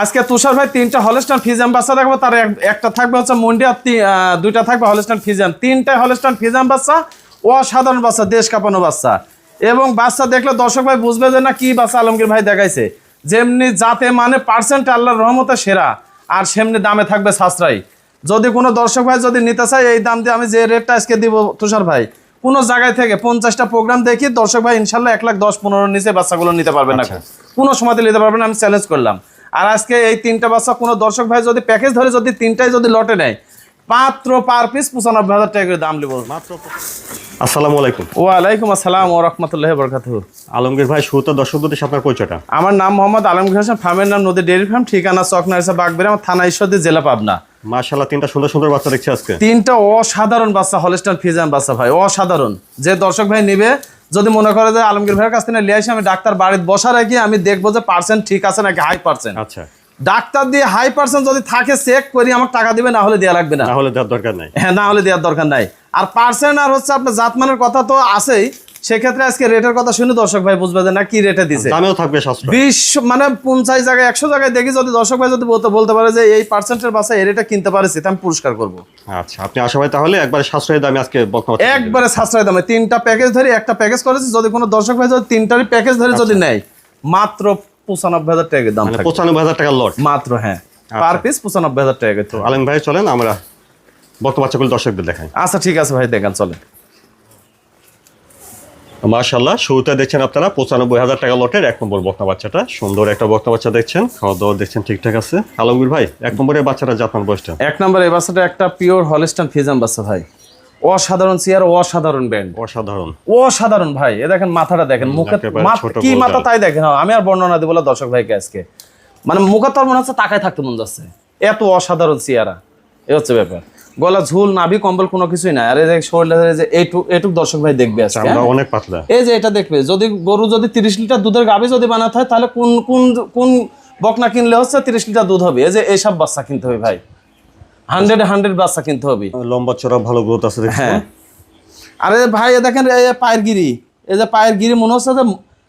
আজকে তুষার ভাই তিনটা হলস্টান ফিজাম বাচ্চা দেখব। তার একটা থাকবে হচ্ছে মন্ডি আর দুইটা থাকবে হলস্টান ফিজাম তিনটা হলস্টান ফিজাম বাচ্চা অসাধারণ বাচ্চা দেশ কাঁপানো বাচ্চা। এবং বাচ্চা দেখলে দর্শক ভাই বুঝবে যে না কি বাচ্চা আলমগীর ভাই দেখাইছে। যেমনি যাতে মানে পার্সেন্ট আল্লাহর রহমতে সেরা আর সেমনি দামে থাকবে সাশ্রয়ী। যদি কোনো দর্শক ভাই যদি নিতে চায় এই দাম দিয়ে আমি যে রেটটা আজকে দিব তুষার ভাই কোনো জায়গায় থেকে পঞ্চাশটা প্রোগ্রাম দেখি দর্শক ভাই ইনশাল্লাহ এক লাখ দশ পনেরো নিচে বাচ্চাগুলো নিতে পারবে না। কোনো সময়তে নিতে পারবে না আমি চ্যালেঞ্জ করলাম। আর আজকে এই তিনটা বাচ্চা কোনো দর্শক ভাই যদি প্যাকেজ ধরে যদি তিনটাই যদি লটে নেয় মাত্র পার পিস পঁচানব্বই হাজার টাকা করে দাম নেব। মাত্র আসসালামু আলাইকুম। ওয়ালাইকুম আসসালাম ও রহমতুল্লাহ বরকাত আলমগীর ভাই শুরুতে দর্শকদের সাথে আপনার পরিচয়টা। আমার নাম মোহাম্মদ আলমগীর হাসান ফার্মের নাম নদী ডেয়ারি ফার্ম ঠিকানা চক নারিসা বাগবের আমার থানা ঈশ্বরদী জেলা পাবনা। মাশাআল্লাহ তিনটা সুন্দর সুন্দর বাচ্চা দেখছি আজকে। তিনটা অসাধারণ বাচ্চা হলস্টান ফিজান বাচ্চা ভাই অসাধারণ। যে দর্শক ভাই নিবে যদি মনে করে যে আলমগীর ভাইয়ের কাছ থেকে নিয়ে আসি আমি ডাক্তার বাড়িতে বসা রাখি আমি দেখব যে পার্সেন্ট ঠিক আছে নাকি হাই পার্সেন্ট আচ্ছা। ডাক্তার দিয়ে হাই পার্সেন্ট যদি থাকে চেক করি আমার টাকা দিবে না হলে দেওয়া লাগবে না। না হলে দেওয়ার দরকার নাই। হ্যাঁ না হলে দেওয়ার দরকার নাই। আর পার্সেন্ট আর হচ্ছে আপনার জাতমানের কথা তো আছেই সেক্ষেত্রে আজকে রেটের কথা শুনে দর্শক ভাই বুঝবে যে না কি রেটে দিছে। দামেও থাকবে বিশ মানে পঞ্চাশ জায়গায় একশো জায়গায় দেখি যদি দর্শক ভাই যদি বলতে বলতে পারে যে এই পার্সেন্টের বাসা এই রেটে কিনতে পারেছি আমি পুরস্কার করব। আচ্ছা আপনি আশাবাদী তাহলে একবার সাশ্রয়ী দামে আজকে একবারে সাশ্রয় দামে। তিনটা প্যাকেজ ধরে একটা প্যাকেজ করেছি যদি কোনো দর্শক ভাই যদি তিনটারই প্যাকেজ ধরে যদি নেয় মাত্র পঁচানব্বই হাজার টাকা দাম পঁচানব্বই হাজার টাকার লট মাত্র হ্যাঁ। পার পিস পঁচানব্বই হাজার টাকা তো আলম ভাই চলেন আমরা বক্তব্য বাচ্চাগুলো দর্শকদের দেখাই আচ্ছা ঠিক আছে ভাই দেখেন চলে মাশাল্লাহ শুরুতে দেখছেন আপনারা পঁচানব্বই হাজার টাকা লটের এক নম্বর বক্তা বাচ্চাটা। সুন্দর একটা বক্তা বাচ্চা দেখছেন খাওয়া দাওয়া দেখছেন ঠিকঠাক আছে। আলমগীর ভাই এক নম্বরের বাচ্চাটা জাপান বয়সটা? এক নম্বর এই বাচ্চাটা একটা পিওর হলিস্টান ফিজাম বাচ্চা ভাই। অসাধারণ চেয়ার অসাধারণ ব্যান্ড। অসাধারণ। অসাধারণ ভাই এ দেখেন মাথাটা দেখেন মুখে কি মাথা তাই দেখেন হ্যাঁ, আমি আর বর্ণনা দিব দর্শক ভাইকে আজকে। মানে মুখে তোর মনে হচ্ছে তাকায় থাকতে মন যাচ্ছে। এত অসাধারণ চেয়ারা এ হচ্ছে ব্যাপার। গলা ঝুল নাভি কম্বল কোনো কিছুই নাই। আর এই যে শরীরে যে এইটুক এইটুক দর্শক ভাই দেখবে আজকে আমরা হ্যাঁ? অনেক পাতলা। এই যে এটা দেখবে যদি গরু যদি তিরিশ লিটার দুধের গাভি যদি বানাতে হয় তাহলে কোন কোন কোন বকনা কিনলে হচ্ছে তিরিশ লিটার দুধ হবে? এই যে এইসব বাচ্চা কিনতে হবে ভাই। হান্ড্রেড হান্ড্রেড বাচ্চা কিনতে হবে। লম্বা চড়া ভালো গ্রোথ আছে হ্যাঁ। আরে ভাই দেখেন এই পায়ের গিরি। এই যে পায়ের গিরি মনে হচ্ছে যে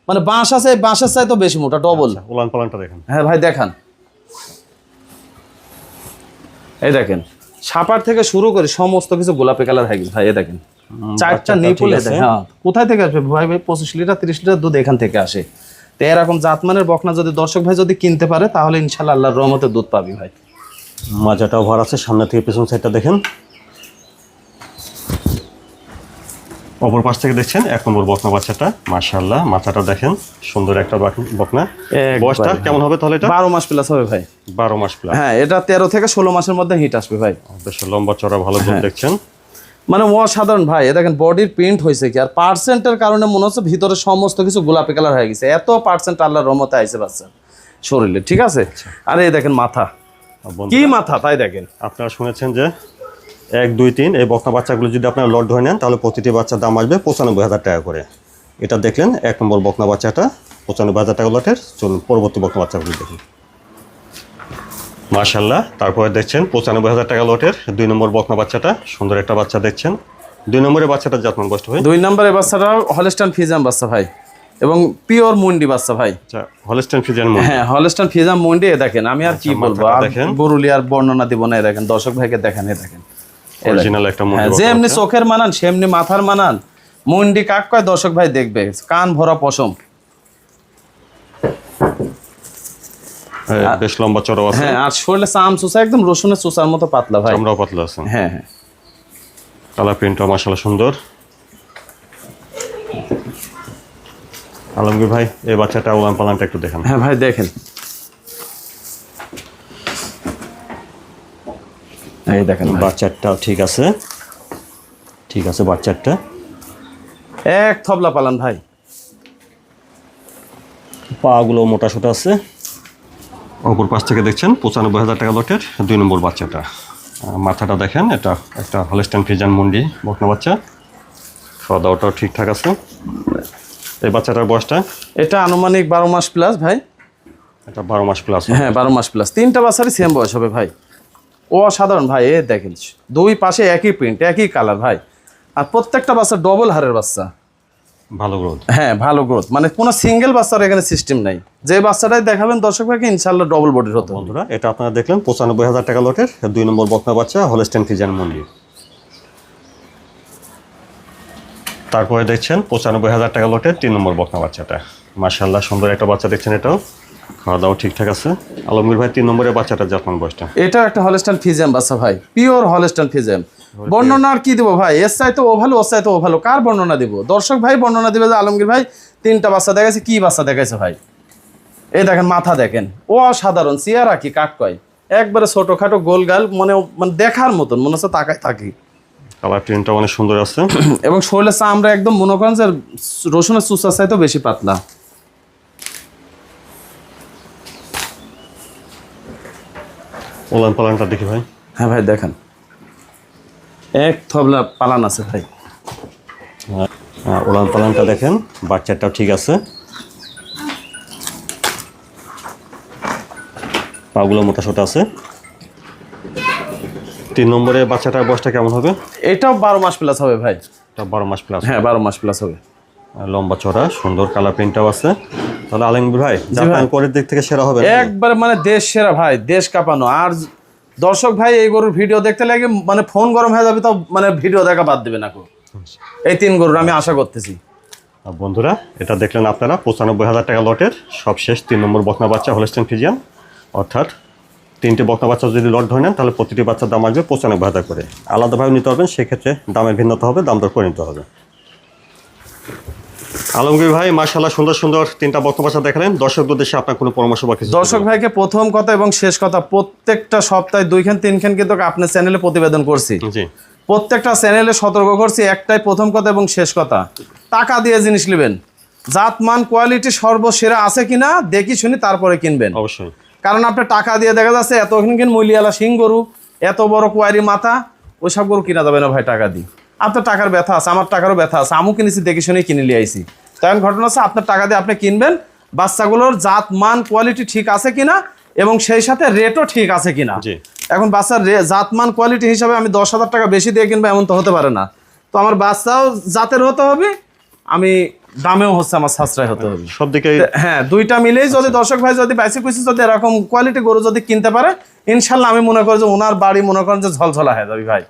মানে বাঁশ আছে বাঁশের চাই তো বেশি মোটা ডবল উলান পালানটা দেখেন। হ্যাঁ ভাই দেখান। এই দেখেন সাপার থেকে শুরু করে সমস্ত কিছু গোলাপি কালার হয়ে গেছে। ভাই দেখেন। চারটা নিপুল হ্যাঁ। কোথায় থেকে আসবে? ভাই ভাই পঁচিশ লিটার তিরিশ লিটার দুধ এখান থেকে আসে। তো এরকম জাতমানের বকনা যদি দর্শক ভাই যদি কিনতে পারে তাহলে ইনশাল্লাহ আল্লাহর রহমতে দুধ পাবি ভাই। মাজাটাও ভর আছে সামনে থেকে পেছন সাইডটা দেখেন। অপর পাশ থেকে দেখছেন এক নম্বর বকনা বাচ্চাটা। মাশাল্লাহ মাথাটা দেখেন সুন্দর একটা বকনা। বয়সটা কেমন হবে তাহলে এটা? বারো মাস প্লাস হবে ভাই। বারো মাস প্লাস হ্যাঁ এটা তেরো থেকে ষোলো মাসের মধ্যে হিট আসবে ভাই। বেশ লম্বা চড়া ভালো হ্যাঁ। দেখছেন। মানে অসাধারণ ভাই দেখেন বডির প্রিন্ট হয়েছে কি আর পার্সেন্টের কারণে মনে হচ্ছে ভিতরে সমস্ত কিছু গোলাপি কালার হয়ে গেছে। এত পার্সেন্ট আল্লাহর রহমতে আইছে বাচ্চা শরীরে ঠিক আছে? আর এই দেখেন মাথা। কি মাথা তাই দেখেন। আপনারা শুনেছেন যে এক দুই তিন এই বকনা বাচ্চাগুলো যদি আপনারা লট ধরে নেন তাহলে প্রতিটি বাচ্চার দাম আসবে পঁচানব্বই হাজার টাকা করে। এটা দেখলেন এক নম্বর বকনা বাচ্চাটা পঁচানব্বই হাজার টাকা লটের। চলুন পরবর্তী বকনা বাচ্চাগুলো দেখুন মাশাল্লাহ তারপরে দেখছেন পঁচানব্বই হাজার টাকা লটের দুই নম্বর বকনা বাচ্চাটা সুন্দর একটা বাচ্চা দেখছেন। দুই নম্বরের বাচ্চাটা যত্ন বস্ত হয় দুই নম্বরের বাচ্চাটা হলস্টান ফিজাম বাচ্চা ভাই এবং পিওর মুন্ডি বাচ্চা ভাই। আচ্ছা হলস্টেন ফিজিয়ান হ্যাঁ হলস্টান ফিজাম মুন্ডি এ দেখেন আমি আর কি আচ্ছা, বলব? আর আর বর্ণনা দিব না এ দেখেন দর্শক ভাইকে দেখেন দেখেন এ দেখেন। অরিজিনাল একটা হ্যাঁ মুন্ডি যে বকনা এমনি বাচ্চা। চোখের মানান সেমনি মাথার মানান। মুন্ডি কাক কয়? দর্শক ভাই দেখবে। কান ভরা পশম। বেশ লম্বা চড়া আছে। হ্যাঁ আর শরীরে চাম চুষা একদম রসুনের চুষার মতো পাতলা ভাই। চামড়াও পাতলা আছে। হ্যাঁ হ্যাঁ। কালার প্রিন্টটা মাসাল্লাহ সুন্দর। আলমগীর ভাই এই বাচ্চাটা উলান পালানটা একটু দেখান। হ্যাঁ ভাই দেখেন। এই দেখেন। বাচ্চাটা ঠিক আছে। ঠিক আছে বাচ্চারটা। এক থবলা পালান ভাই। পাগুলো মোটা সোটা আছে। অপর পাশ থেকে দেখছেন পঁচানব্বই হাজার টাকা লটের দুই নম্বর বাচ্চাটা। মাথাটা দেখেন এটা একটা হলস্টাইন ফ্রিজান মুন্ডি বকনা বাচ্চা। খাওয়া দাওয়াটাও ঠিকঠাক আছে। এই বাচ্চাটার বয়সটা? এটা আনুমানিক বারো মাস প্লাস ভাই। এটা বারো মাস প্লাস হ্যাঁ বারো মাস প্লাস তিনটা বাচ্চারই সেম বয়স হবে ভাই। অসাধারণ ভাই এ দেখেন দুই পাশে একই প্রিন্ট একই কালার ভাই। আর প্রত্যেকটা বাচ্চা ডবল হারের বাচ্চা। ভালো গ্রোথ হ্যাঁ ভালো গ্রোথ মানে কোনো সিঙ্গেল বাচ্চার এখানে সিস্টেম নাই। যে বাচ্চাটাই দেখাবেন দর্শক ভাইকে ইনশাল্লাহ ডবল বডির হতো বন্ধুরা এটা আপনারা দেখলেন পঁচানব্বই হাজার টাকা লটের দুই নম্বর বকনা বাচ্চা হলস্টেন ফিজান মন্দির। তারপরে দেখছেন পঁচানব্বই হাজার টাকা লটের তিন নম্বর বকনা বাচ্চাটা। মার্শাল্লাহ সুন্দর একটা বাচ্চা দেখছেন এটাও। খাওয়া দাওয়া ঠিকঠাক আছে? আলমগীর ভাই তিন নম্বরের বাচ্চাটা জাপান বয়সটা? এটা একটা হলস্টান ফিজেম বাচ্চা ভাই পিওর হলস্টান ফিজেম বর্ণনা আর কি দেবো ভাই? এর চাইতে ও ভালো ওর চাইতে ও ভালো কার বর্ণনা দিব? দর্শক ভাই বর্ণনা দিবে যে আলমগীর ভাই তিনটা বাচ্চা দেখাইছে। কি বাচ্চা দেখাইছে ভাই? এই দেখেন মাথা দেখেন। ও অসাধারণ চেয়ারা কি কাক কয়? একবারে ছোটখাটো গোল গাল মনে মানে দেখার মতন মনে হচ্ছে তাকায় থাকি। কালার প্রিন্টটা অনেক সুন্দর আছে। এবং শরীরের চামড়া একদম মনে করেন যে রসুনের চুচার চাইতেও বেশি পাতলা। ওলান পালানটা দেখি ভাই। হ্যাঁ ভাই দেখেন। এক থবলা পালান আছে ভাই। হ্যাঁ, ওলান পালানটা দেখেন বাচ্চাটাও ঠিক আছে। পাগুলো মোটা সোটা আছে। তিন নম্বরে বাচ্চাটার বয়সটা কেমন হবে? এটাও বারো মাস প্লাস হবে ভাই। এটা বারো মাস প্লাস হ্যাঁ বারো মাস প্লাস হবে। লম্বা চড়া সুন্দর কালার প্রিন্টটাও আছে। তাহলে আলমগীর ভাই জাপান কোরের দিক থেকে সেরা হবে একবারে মানে দেশ সেরা ভাই দেশ কাঁপানো। আর দর্শক ভাই এই গরুর ভিডিও দেখতে লাগে মানে ফোন গরম হয়ে যাবে তো মানে ভিডিও দেখা বাদ দেবে না কো এই তিন গরুর আমি আশা করতেছি। বন্ধুরা এটা দেখলেন আপনারা পঁচানব্বই হাজার টাকা লটের সবশেষ তিন নম্বর বকনা বাচ্চা হলস্টেন ফিজিয়ান অর্থাৎ তিনটে বকনা বাচ্চা যদি লট ধরে নেন তাহলে প্রতিটি বাচ্চার দাম আসবে পঁচানব্বই হাজার করে। আলাদাভাবে নিতে পারবেন সেক্ষেত্রে দামের ভিন্নতা হবে দাম দর করে নিতে হবে। আলমগীর ভাই মার্শাল্লাহ সুন্দর সুন্দর তিনটা বক্তব্য দেখালেন দর্শকদের দেশে আপনার কোনো পরামর্শ বা কিছু দর্শক ভাইকে প্রথম কথা এবং শেষ কথা প্রত্যেকটা সপ্তাহে দুইখান তিনখান কিন্তু আপনার চ্যানেলে প্রতিবেদন করছি। জি। প্রত্যেকটা চ্যানেলে সতর্ক করছি একটাই প্রথম কথা এবং শেষ কথা। টাকা দিয়ে জিনিস নেবেন। জাতমান কোয়ালিটি সর্বসেরা আছে কিনা দেখি শুনি তারপরে কিনবেন। অবশ্যই। কারণ আপনি টাকা দিয়ে দেখা যাচ্ছে এত মূলিয়ালা সিং গরু এত বড় কোয়ারি মাথা ওইসব গরু কিনা যাবে না ভাই টাকা দিয়ে। আপনার টাকার ব্যথা আছে আমার টাকারও ব্যথা আছে আমু কিনেছি দেখে শুনে কিনে নিয়ে আইছি। তখন ঘটনা আছে আপনার টাকা দিয়ে আপনি কিনবেন বাচ্চাগুলোর জাত মান কোয়ালিটি ঠিক আছে কিনা এবং সেই সাথে রেটও ঠিক আছে কিনা। এখন বাচ্চার জাতমান কোয়ালিটি হিসাবে আমি দশ হাজার টাকা বেশি দিয়ে কিনবো এমন তো হতে পারে না। তো আমার বাচ্চাও জাতের হতে হবে আমি দামেও হচ্ছে আমার সাশ্রয় হতে হবে। সব দিকে হ্যাঁ দুইটা মিলেই যদি দর্শক ভাই যদি বাইসে কুইসি যদি এরকম কোয়ালিটি গরু যদি কিনতে পারে ইনশাল্লাহ আমি মনে করি যে ওনার বাড়ি মনে করেন যে ঝলঝলা হয়ে যাবে ভাই।